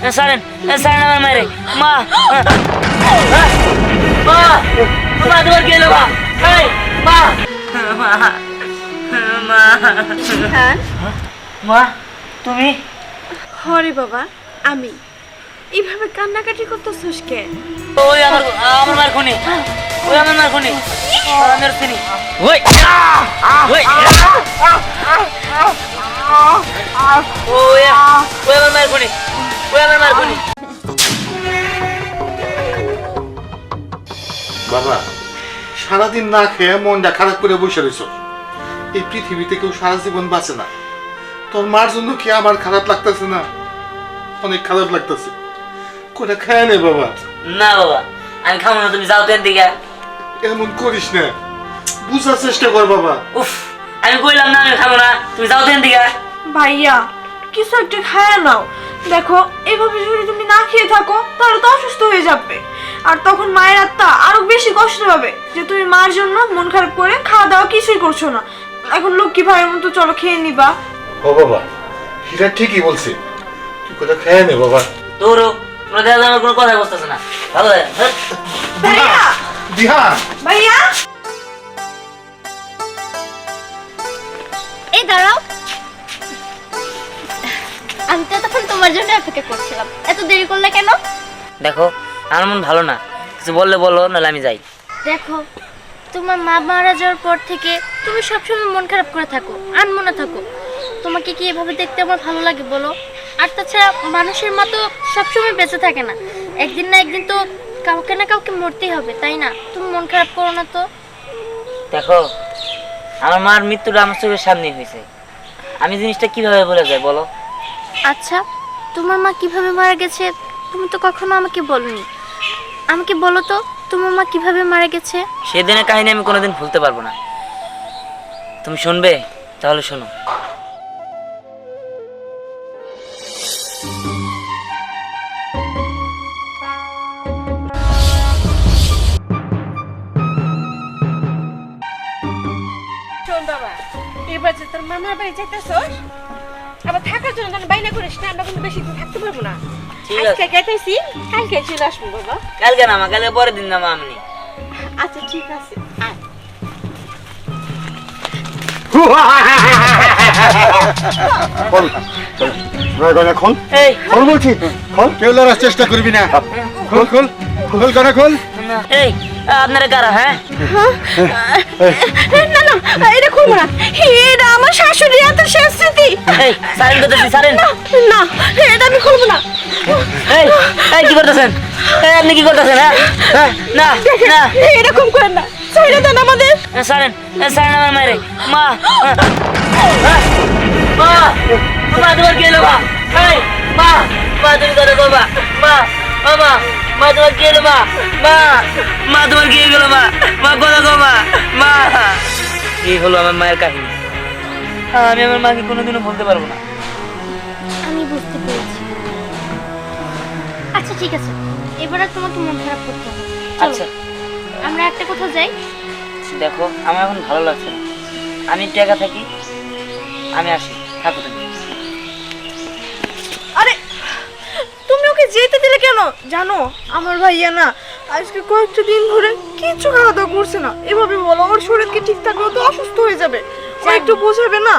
সারেন সারেন আমার মায়ের মা মা মা তোমার হলো মা মা মা মা তুমি? হরে বাবা আমি। এইভাবে কান্নাকাটি করতেছিস কে? ওই আমার আমার মার খুনি। ওই আমার মার খুনি। আমার খুনি। ওই সারাদিন না খেয়ে মনটা খারাপ করে বসে রয়েছ এই পৃথিবীতে কেউ সারা জীবন বাঁচে না। তোর মার জন্য কি আমার খারাপ লাগতেছে না? অনেক খারাপ লাগতেছে। কোটা খায় নে বাবা। না বাবা আমি খাব না তুমি যাও তো দিকে এমন করিস না। বুঝার চেষ্টা কর বাবা। উফ আমি কইলাম না আমি খাব না তুমি যাও তো দিকে ভাইয়া কিছু একটা খায় নাও। দেখো এভাবে যদি তুমি না খেয়ে থাকো তাহলে তো অসুস্থ হয়ে যাবে। আর তখন মায়ের আত্মা আরও বেশি কষ্ট হবে যে তুমি মার জন্য মন খারাপ করে খাওয়া দাওয়া কিছুই করছ না। এখন লক্ষ্মী ভাইয়ের মতো চলো খেয়ে নিবা ও বাবা হীরা ঠিকই বলছে। তুই খায় নে বাবা। তোরও তোমরা দেখা আমার কোনো কথা বুঝতেছে না। ভালো হ্যাঁ? ভাইয়া! বিহান ভাইয়া! এই দাঁড়াও। আমি তো তখন তোমার জন্য অপেক্ষা করছিলাম। এত দেরি করলে কেন? দেখো আমার মন ভালো না। কিছু বললে বলো নাহলে আমি যাই। দেখো তোমার মা মারা যাওয়ার পর থেকে তুমি সবসময় মন খারাপ করে থাকো আনমনে থাকো। তোমাকে কি এভাবে দেখতে আমার ভালো লাগে বলো? আর তাছাড়া মানুষের মতো সবসময় বেঁচে থাকে না। একদিন না একদিন তো কাউকে না কাউকে মরতেই হবে তাই না? তুমি মন খারাপ করো না তো। দেখো আমার মার মৃত্যুটা আমার চোখের সামনে হয়েছে। আমি জিনিসটা কীভাবে বলে যায় বলো? আচ্ছা তোমার মা কীভাবে মারা গেছে তুমি তো কখনো আমাকে বলনি। আমাকে বলো তো তোমার মা কীভাবে মারা গেছে? সেদিনের কাহিনী আমি কোনোদিন ভুলতে পারব না। তুমি শুনবে তাহলে শোনো। শোন বাবা এবার যে তোর মামার বাড়ি যাইতেছস? আবার থাকার জন্য যেন বাইনা করিস না আমরা কিন্তু বেশি দিন থাকতে পারব না। আজকে কেটেছি কালকে চলে আসব বাবা। কালকে না মা কালকে পরের দিন না আচ্ছা ঠিক আছে চেষ্টা করবি না। খোল খোল। খোল খোল খোল। এই। আপনারা কারা হ্যাঁ? না না এটা খুলবো না। এটা আমার শাশুড়ি এত শেষ স্মৃতি এই সারেন করতেছি সারেন। না এটা আমি খুলবো না। এই এই কি করতেছেন? এই আপনি কি করতেছেন হ্যাঁ? হ্যাঁ, না না। এরকম করেন না। ছেড়ে দেন আমাদের। সারেন সারেন আমার মায়ের। মা মা মা তোমার কি হলো মা? মা মা তুমি কথা মা মা মা তোমার কি হলো মা। মা মা তোমার কি হয়ে গেলো মা মা কথা কো মা। মা। এই হলো আমার মায়ের কাহিনী। আমি আমার মাকে কোনোদিনও বলতে পারব না। আমি বুঝতে পেরেছি। আচ্ছা ঠিক আছে। এবার আর তোমাকে মন খারাপ করতে হবে চলো, আচ্ছা। আমরা একটা কোথাও যাই। দেখো আমার এখন ভালো লাগছে না। আমি একটু একা থাকি আমি আসি। থাকো তুমি। দিলে কেন? জানো আমার ভাইয়া না আজকে কয়েকটা দিন ধরে কিচ্ছু খাওয়া দাওয়া করছে না। এভাবে বলো আমার শরীর কি ঠিক থাকলে ও তো অসুস্থ হয়ে যাবে। ও একটু বোঝাবে না।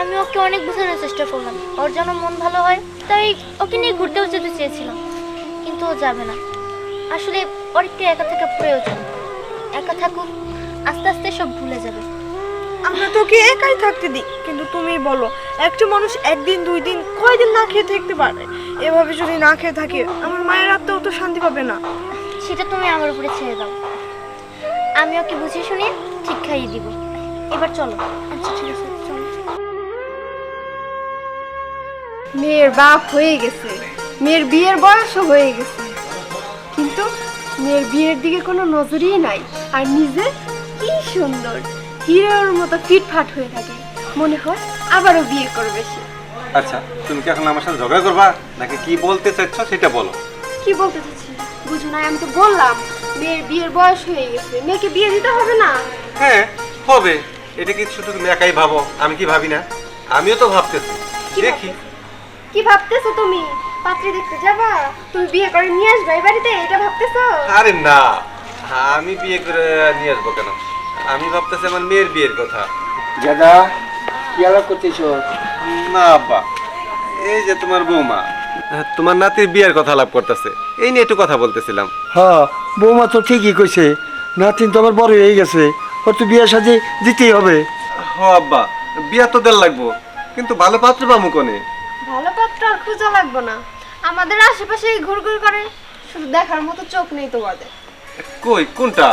আমি ওকে অনেক বোঝানোর চেষ্টা করলাম। ওর যেন মন ভালো হয় তাই ওকে নিয়ে ঘুরতেও যেতে চেয়েছিলাম। কিন্তু ও যাবে না। আসলে ওর একটু একা থাকা প্রয়োজন। একা থাকুক আস্তে আস্তে সব ভুলে যাবে। আমরা তোকে একাই থাকতে দিই। কিন্তু তুমি বলো একটা মানুষ একদিন দুই দিন কয়দিন না খেয়ে থাকতে পারে? এভাবে যদি না খেয়ে থাকে আমার মায়ের আত্মাও তো শান্তি পাবে না। সেটা তুমি আমার উপরে ছেড়ে দাও। আমি ওকে বুঝিয়ে শুনিয়ে ঠিক খাইয়ে দিব। এবার চলো। আচ্ছা ঠিক আছে মেয়ের বাপ হয়ে গেছে। মেয়ের বিয়ের বয়সও হয়ে গেছে। কিন্তু মেয়ের বিয়ের দিকে কোনো নজরই নাই। আর নিজে কি সুন্দর। হিরোর মতো ফিটফাট হয়ে থাকে। মনে হয় আবারও বিয়ে করবে সে। আচ্ছা তুমি কি এখন আমার সাথে ঝগড়া করবা? নাকি কি বলতে চাচ্ছ সেটা বলো। কি বলতে চাচ্ছি? বুঝো না আমি তো বললাম মেয়ের বিয়ের বয়স হয়ে গেছে মেয়েকে বিয়ে দিতে হবে না। হ্যাঁ হবে। এটা কি শুধু তুমি একাই ভাবো? আমি কি ভাবি না? আমিও তো ভাবতেছি। কি দেখি। কি ভাবতেছো তুমি? পাত্রী দেখতে যাবা? তুমি বিয়ে করে নিয়ে আসবে বাড়িতে? এটা ভাবতেছো? আরে না। আমি বিয়ে করে নিয়ে আসব কেন? আমি ভাবতেছি আমার মেয়ের বিয়ের কথা। দাদা কি আলাপ করতেছ? না আব্বা। এই যে তোমার বৌমা। তোমার নাতির বিয়ের কথা আলাপ করতেছে। এই নিয়ে একটু কথা বলতেছিলাম। হ্যাঁ বৌমা তো ঠিকই কইছে। নাতিন তো আমার বড় হয়ে গেছে। ওর তো বিয়ে সাথে দিতেই হবে। হ আব্বা বিয়া তো দেড় লাগবো। কিন্তু ভালো পাত্র পামু কোনে? ভালো পাত্র আর খোঁজা লাগবে না। আমাদের আশেপাশে ঘুরঘুর করে। শুধু দেখার মতো চোখ নেই তোমাদের। কই কোনটা?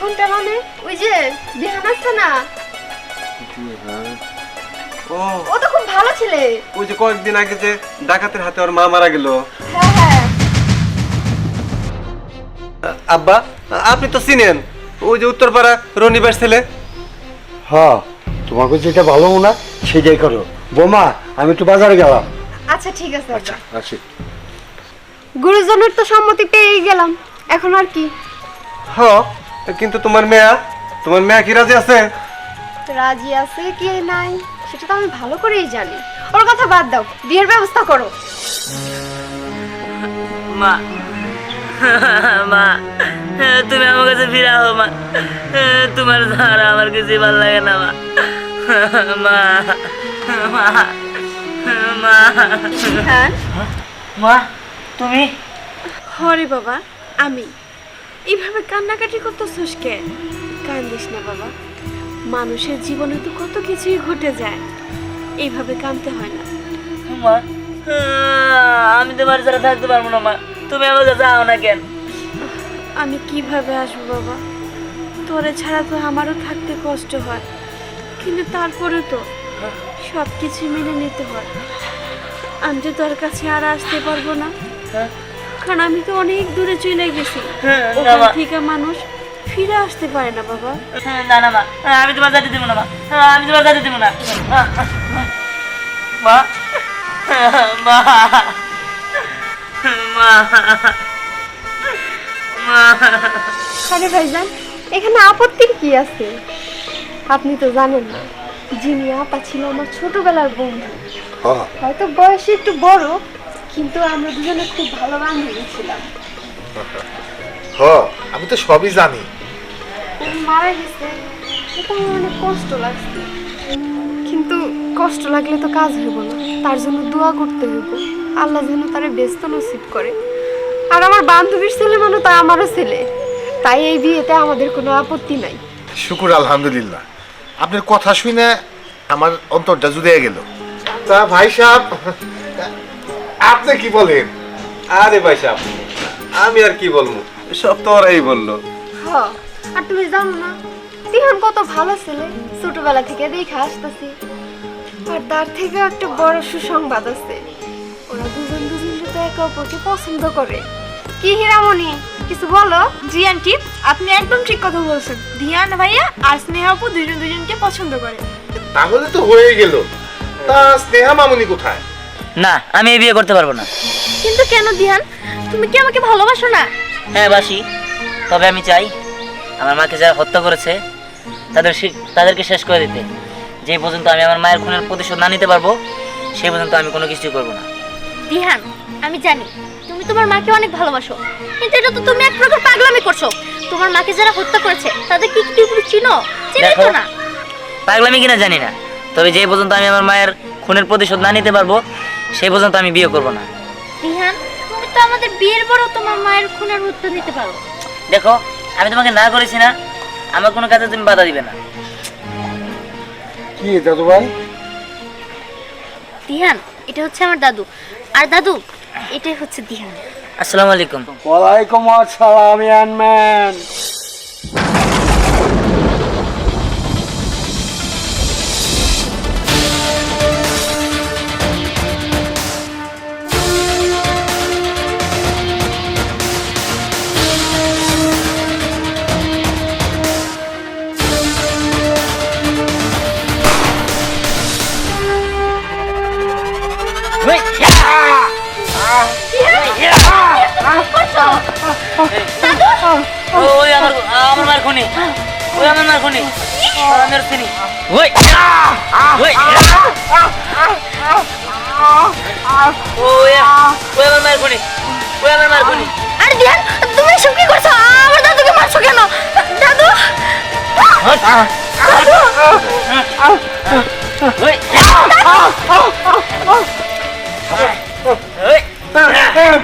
কোনটা মানে? ওই যে বিহান আসছে না ও। ও তো খুব ভালো ছেলে। ওই যে কয়েকদিন আগে যে ডাকাতের হাতে ওর মা মারা গেল। হ্যাঁ হ্যাঁ। আব্বা আপনি তো চিনেন। ওই যে উত্তরপাড়া রনিবার ছেলে। হ্যাঁ তোমাকে যেটা ভালো মনে সেটাই করো। বৌমা আমি একটু বাজারে গেলাম। আচ্ছা ঠিক আছে আচ্ছা আসি গুরুজনের তো সম্মতি পেয়েই গেলাম। এখন আর কি? হ কিন্তু তোমার মেয়া তোমার মেয়া কি রাজি আছে? রাজি আছে কি নাই? সেটা তো আমি ভালো করেই জানি। ওর কথা বাদ দাও বিয়ের ব্যবস্থা করো। মা মা তুমি আমার কাছে ফিরাও মা। তোমার ছাড়া আমার কিছু ভালো লাগে না মা। মা মা মা। হ্যাঁ? মা তুমি? হরে বাবা আমি। এইভাবে কান্নাকাটি করতেছিস কে? কান্দিস না বাবা। মানুষের জীবনে তো কত কিছুই ঘটে যায়। এইভাবে কাঁদতে হয় না। মা আমি তোমার ছাড়া থাকতে পারব না মা। তুমি আমার কাছে আও না কেন? আমি কীভাবে আসব বাবা? তোরে ছাড়া তো আমারও থাকতে কষ্ট হয়। কিন্তু তারপরে তো সব কিছু মেনে নিতে হয়। আমি তো তোর কাছে আর আসতে পারব না। হ্যাঁ? কারণ আমি তো অনেক দূরে চলে গেছি। হ্যাঁ, ওখান থেকে মানুষ ফিরে আসতে পারে না বাবা। না না মা। আমি তোমার যেতে দেবো না মা। আমি তোমার যেতে দেবো না। মা মা মা মা। আরে ভাইজান এখানে আপত্তির কি আছে? আপনি তো জানেন না যিনি আপা ছিল আমার ছোটবেলার বন্ধু। হ্যাঁ হয়তো বয়সে একটু বড় কিন্তু আমরা দুজনে খুব ভালো বান্ধবী ছিলাম। হ আমি তো সবই জানি। মারা গেছে। এটা আমার অনেক কষ্ট লাগছে। কিন্তু কষ্ট লাগলে তো কাজ হইব না। তার জন্য দোয়া করতে হইব। আল্লাহ যেন তারে ব্যস্ত নসিব করে। আর আমার বান্ধবীর ছেলে মানে তা আমারও ছেলে। তাই এই বিয়েতে আমাদের কোনো আপত্তি নাই। শুকুর আলহামদুলিল্লাহ। আপনার কথা শুনে আমার অন্তরটা জুড়ে গেল। তা ভাই সাহেব আপনি কি বলেন? আরে ভাই সাহেব আমি আর কি বলব? সব তো ওরাই বলল। হ আর তুমি জানো না তিহান কত ভালো ছেলে ছোটবেলা থেকে দেখে আসতেছি। আর তার থেকে একটা বড় সুসংবাদ আছে। ওরা দুজন দুজনকে তো একে অপরকে পছন্দ করে। কি হীরামণি কিছু বলো? জি আন্টি আপনি একদম ঠিক কথা বলছেন। ধিয়ান ভাইয়া আর স্নেহা আপু দুজন দুজনকে পছন্দ করে। তাহলে তো হয়ে গেল। তা স্নেহা মামুনি কোথায়? না আমি এই বিয়ে করতে পারব না। কিন্তু কেন দিহান তুমি কি আমাকে ভালোবাসো না? হ্যাঁ বাসি। তবে আমি চাই আমার মাকে যারা হত্যা করেছে তাদের তাদেরকে শেষ করে দিতে। যে পর্যন্ত আমি আমার মায়ের খুনের প্রতিশোধ না নিতে পারব সেই পর্যন্ত আমি কোনো কিছুই করব না। দিহান আমি জানি তুমি তোমার মাকে অনেক ভালোবাসো কিন্তু এটা তো তুমি এক প্রকার পাগলামি করছ। তোমার মাকে যারা হত্যা করেছে তাদের কি কি তুমি চিনো? চিনোই তো না। পাগলামি কিনা জানি না। তবে যে পর্যন্ত আমি আমার মায়ের খুনের প্রতিশোধ না নিতে পারব সেই পর্যন্ত আমি বিয়ে করব না। দিহান তো আমাদের বিয়ের পরও তোমার মায়ের খুনের উত্তর দিতে পারো। দেখো আমি তোমাকে না করেছি না আমার কোনো কাজে তুমি বাধা দিবে না। কি দাদু ভাই দিহান এটা হচ্ছে আমার দাদু। আর দাদু এটাই হচ্ছে দিহান। আসসালামু আলাইকুম। ওয়ালাইকুম আসসালাম ইয়ানম্যান। আমার আমার মার খুনি। ওই আমার মার খুনি। আমি ওর চিনি ওই ওই। ওই আমার মায়ের খুনি। ওই আমার মায়ের খুনি। আরে দিয়ান তুমি এসব কি করছ? আমার দাদুকে মারছো কেন? দাদু!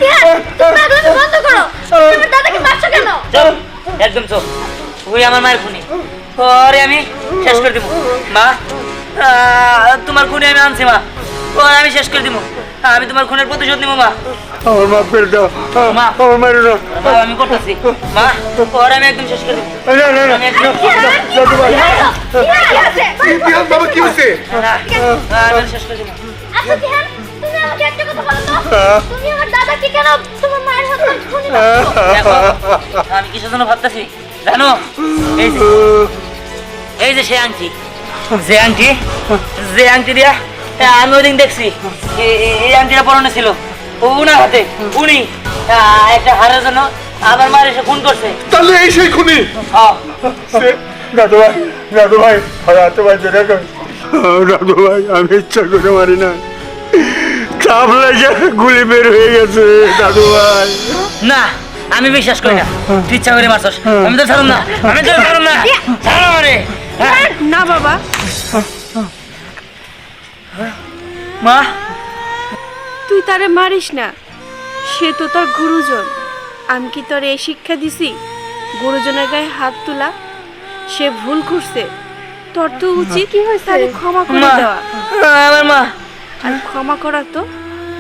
দিয়ান বন্ধ করো। তুমি দাদাকে মারছো কেন? একদম চুপ ওই আমার মায়ের খুনি। পরে আমি শেষ করে দিব। মা তোমার খুনি আমি আনছি মা। পরে আমি শেষ করে দিব। আমি তোমার খুনের প্রতিশোধ নিব মা। আমার মাফ করে দাও। মা। আমার মারে না। মা, আমি করতেছি। মা পরে আমি একদম শেষ করে দিব। না না না। বাবা কি হয়েছে? না, আমি শেষ করে দিব। আচ্ছা তুমি আমাকে একটা কথা বলো তো। দাদাকে কেন তোমার মায়ের হাত ধরে দেখো আমি কিসের জন্য ভাবতেছি। জানো? এই যে এই যে সে আংটি। যে আংটি যে আংটি দিয়া আমি ওই দিন দেখছি এই আংটিটা পরনে ছিল। ও উনার হাতে উনি আহ, একটা হারের জন্য আমার মার এসে খুন করছে। তাহলে এই সেই খুনি? হ্যাঁ। দাদু ভাই দাদু ভাই দাদু ভাই আমি ইচ্ছা করে মারি না গুলি বের হয়ে গেছে দাদু ভাই। না আমি বিশ্বাস করি না। তুই ইচ্ছা করে মারছস। আমি তো ছাড়ুম না। আমি তো ছাড়ুম না। ছাড়ো হ্যাঁ? না বাবা। মা। তুই তারে মারিস না। সে তো তোর গুরুজন। আমি কি তোর এই শিক্ষা দিছি? গুরুজনের গায়ে হাত তোলা। সে ভুল করছে। তোর তো উচিত কি হয়েছে তারে ক্ষমা করে দেওয়া। আমার মা। আর ক্ষমা করা তো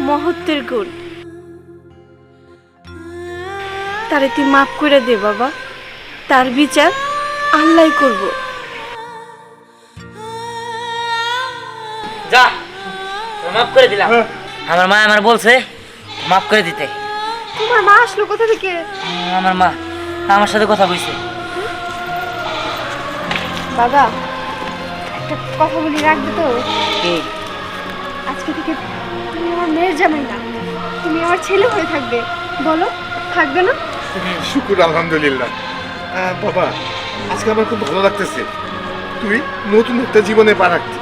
মহত্বের গুণ। তারে তুই মাফ করে দে বাবা। তার বিচার আল্লাহ করব। যা মাফ করে দিলাম। আমার মা আমার বলছে মাফ করে দিতে। তোমার মা আসলো কোথা থেকে? আমার মা আমার সাথে কথা কইছে বাবা একটা কথা বলি রাখবে তো? কি? থেকে তুমি আমার মেয়ের জামাই না। তুমি আমার ছেলে হয়ে থাকবে। বলো, থাকবে না? শুকুর, আলহামদুলিল্লাহ। বাবা, আজকে আমার খুব ভালো লাগতেছে। তুই নতুন একটা জীবনে পা রাখতি।